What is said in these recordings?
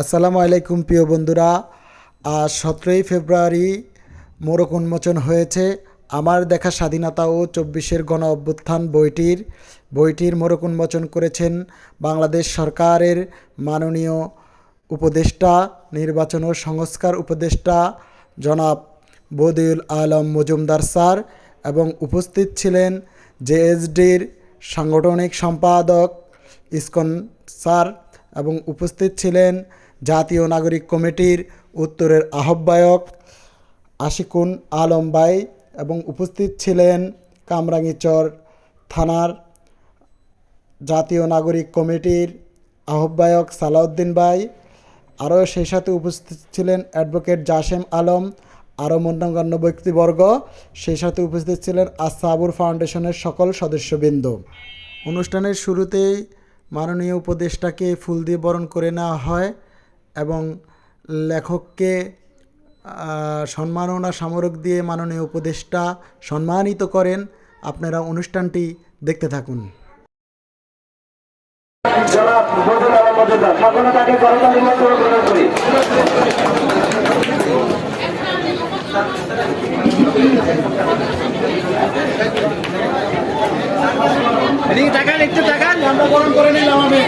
আসসালামু আলাইকুম প্রিয় বন্ধুরা। আজ সতেরোই ফেব্রুয়ারি মোড়ক উন্মোচন হয়েছে আমার দেখা স্বাধীনতা ও চব্বিশের গণ অভ্যুত্থান বইটির। বইটির মোড়ক উন্মোচন করেছেন বাংলাদেশ সরকারের মাননীয় উপদেষ্টা, নির্বাচন ও সংস্কার উপদেষ্টা জনাব বদিউল আলম মজুমদার স্যার এবং উপস্থিত ছিলেন জেএসডির সাংগঠনিক সম্পাদক ইসকন স্যার এবং উপস্থিত ছিলেন জাতীয় নাগরিক কমিটির উত্তরের আহ্বায়ক আশিকুন আলম ভাই এবং উপস্থিত ছিলেন কামরাঙ্গীচর থানার জাতীয় নাগরিক কমিটির আহ্বায়ক সালাউদ্দিন ভাই। আরও সেই সাথে উপস্থিত ছিলেন অ্যাডভোকেট জাসেম আলম, আরও মন্যাগণ্য ব্যক্তিবর্গ। সেই সাথে উপস্থিত ছিলেন আসাবুর ফাউন্ডেশনের সকল সদস্যবৃন্দ। অনুষ্ঠানের শুরুতেই মাননীয় উপদেষ্টাকে ফুল দিয়ে বরণ করে নেওয়া হয়। এবং লেখককে সম্মাননা স্মারক দিয়ে মাননীয় উপদেষ্টা সম্মানিত করেন। আপনারা অনুষ্ঠানটি দেখতে থাকুন। এদিকে তাকান একটু তাকান আমরা করে। নিলাম আমি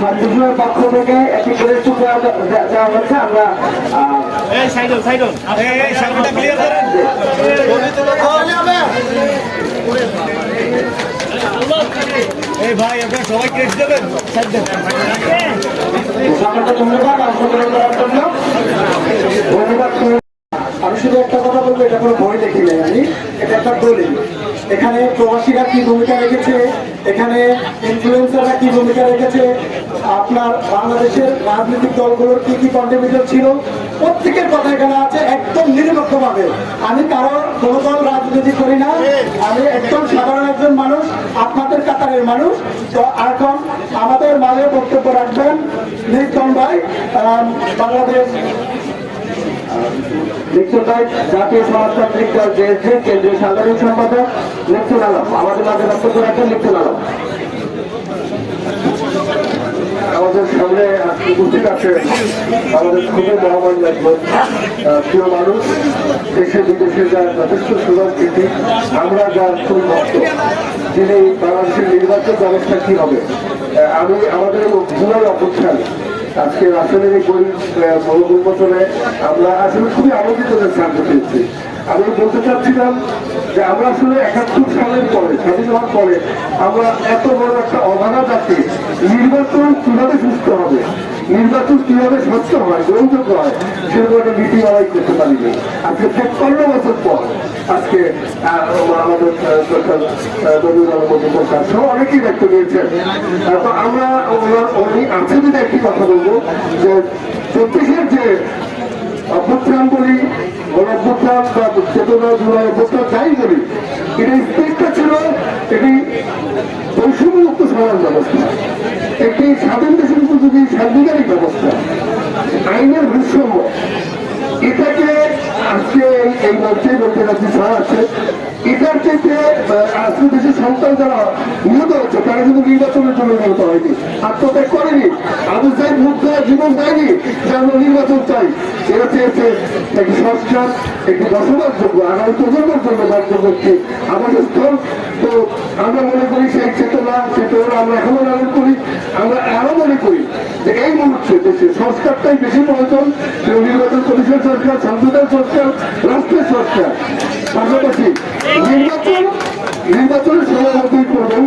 ছাত্রসংঘের পক্ষ থেকে একটি করে চুপ দেওয়া হচ্ছে আমরা এই সাইডন সাইডন এই সামনেটা ক্লিয়ার করেন। এই ভাই আপনারা সবাই ক্রেস দেবেন? সাইড দেন ধন্যবাদ অংশগ্রহণ করার জন্য। ধন্যবাদ আমি শুধু একটা কথা বলব, এটা কোনো বই দেখি নাই আমি, এটা একটা দলিল এখানে প্রবাসীরা কি ভূমিকা রেখেছে? এখানে ইনফ্লুয়েন্সাররা কি ভূমিকা রেখেছে? আপনার বাংলাদেশের রাজনৈতিক দলগুলোর কি কি কন্ট্রিবিউটর ছিল? প্রত্যেকের কথা এখানে আছে, একদম নিরপেক্ষভাবে। আমি কারও, কোনো দল রাজনীতি করি না। আমি একদম সাধারণ একজন মানুষ, আপনাদের কাতারের মানুষ। তো এখন আমাদের মাঝে বক্তব্য রাখবেন নির্তন ভাই বাংলাদেশ লিখছেন ভাই জাতীয় সমাজতান্ত্রিক দল কেন্দ্রীয় সম্পাদক লিখছেন আলম আমাদের মাঝে বক্তব্য লিখছেন আলম আমাদের সামনে উপস্থিত আছে আমাদের খুবই মহামান্য একজন প্রিয় মানুষ। দেশে বিদেশে যার যথেষ্ট সুযোগ আমরা যার খুব ভক্ত, যিনি বাংলাদেশের নির্বাচন ব্যবস্থা কি হবে? আমি, আমাদের ভুলার অবস্থান আজকে রাজধানীর এই আমরা আসলে খুবই আনন্দিত যে স্থান পেয়েছি আমি বলতে চাচ্ছিলাম যে আমরা আসলে একাত্তর সালের পরে স্বাধীন হওয়ার পরে, আমরা এত বড় একটা অবাধা জাতি নির্বাচন কীভাবে সুস্থ হবে নির্বাচন কীভাবে স্বচ্ছ হয়, গ্রহণযোগ্য হয় সেরকম একটা নীতি লড়াই করতে পারিনি। আজকে তেপ্পান্ন বছর পর আজকে আমাদের স্যার সহ অনেকেই দায়িত্ব নিয়েছেন। তো আমরা, ওনার, উনি আছে যদি একটি কথা বলব, যে চব্বিশের যে অভ্যুত্থান বলি, গণঅভ্যুত্থান বা চেতনা, জুলাই অভ্যুত্থান, যাই বলি, এটা স্পেসটা ছিল, এটি সমাজ ব্যবস্থা। একটি স্বাধীন দেশের উপযোগী সাংবিধানিক ব্যবস্থা। আইনের বৈষম্য এটাকে আজকে এই- মঞ্চে বলতে রাখছি স্যার আছে, এটার থেকে আজকে দেশের সন্তান যারা নিহত হচ্ছে তারা কিন্তু নির্বাচনের জন্য নিহত হয়নি। আত্মত্যাগ করেনি। আবু সাহেব মুখ জীবন দেয়নি, যে আমরা নির্বাচন চাই। এরা চেয়েছে একটি সংস্কার, একটি বসবাসযোগ্য আগামী প্রজন্মের জন্য বাসযোগ্য একটি আমাদের স্থল তো আমরা মনে করি সেই চেতনা চেতনা আমরা এখনও লালন করি। আমরা করি। যে এই মুহূর্তে দেশে সংস্কারটাই বেশি প্রয়োজন নির্বাচন কমিশন সরকার সংবিধান সরকার রাষ্ট্রের সরকার। পাশাপাশি নির্বাচন নির্বাচনের সময় মতোই করবেন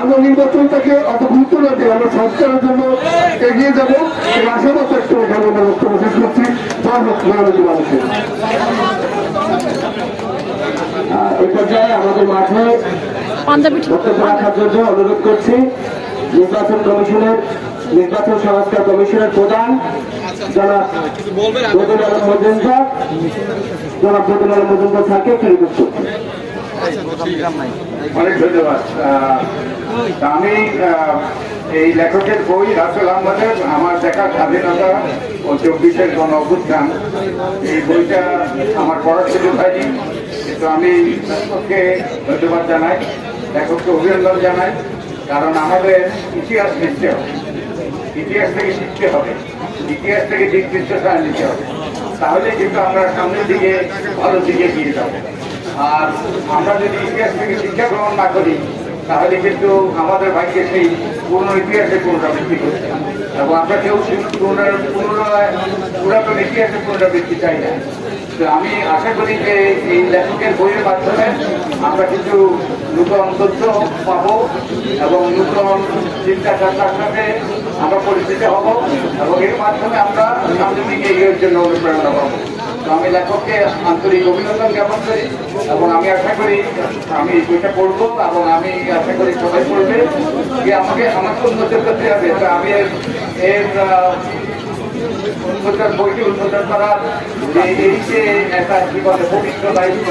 আমরা নির্বাচনটাকে অত গুরুত্ব না দিয়ে আমরা সংস্কারের জন্য এগিয়ে যাব। এই আশাবাদ একটা এখানে আমরা বক্তব্য শেষ করছি। এই পর্যায়ে আমাদের মাঠে বক্তব্য রাখার জন্য অনুরোধ করছি। নির্বাচন কমিশনের নির্বাচন সংস্কার কমিশনের প্রধান অনেক ধন্যবাদ। আমি এই লেখকের বই রাসেল আহমদের আমার দেখা স্বাধীনতা ও চব্বিশের গণ অভ্যুত্থান। এই বইটা আমার পড়ার সুযোগ হয়নি, কিন্তু আমি লেখককে ধন্যবাদ জানাই, লেখককে অভিনন্দন জানাই, কারণ আমাদের ইতিহাস হবে ইতিহাস থেকে শিখতে হবে। ইতিহাস থেকে দিক নির্দেশনা নিতে হবে। তাহলে কিন্তু আমরা সামনের দিকে ভালো দিকে এগিয়ে যাব। আর আমরা যদি ইতিহাস থেকে শিক্ষা গ্রহণ না করি, তাহলে কিন্তু আমাদের ভাইকে সেই পুরনো ইতিহাসের পুনরাবৃত্তি হবে। এবং আমরা কেউ পুনরায় পুরাতন ইতিহাসের পুনরাবৃত্তি চাই না। তো আমি আশা করি যে এই লেখকের বইয়ের মাধ্যমে আমরা কিছু নূতন তথ্য পাবো এবং নূতন চিন্তা চেতনার সাথে আমরা পরিচিত হব এবং এর মাধ্যমে আমরা সামনের দিকে এগিয়ে জন্য অনুপ্রেরণা পাবো। তো আমি লেখককে আন্তরিক অভিনন্দন জ্ঞাপন করি এবং আমি আশা করি আমি বইটা পড়ব এবং আমি আশা করি সবাই পড়বে যে আমাকে আমাকে উন্নতি করতে হবে, তো আমি এর এর আহ, উন্মোচন বইটি উন্মোচন করার এই যে একটা কি পবিত্র দায়িত্ব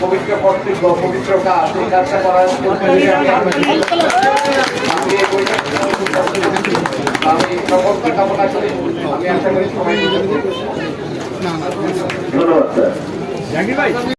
পবিত্র কর্তব্য পবিত্র কাজ কাজটা করার আমি সকলকে কামনা করি আমি আশা করি সবাই ধন্যবাদ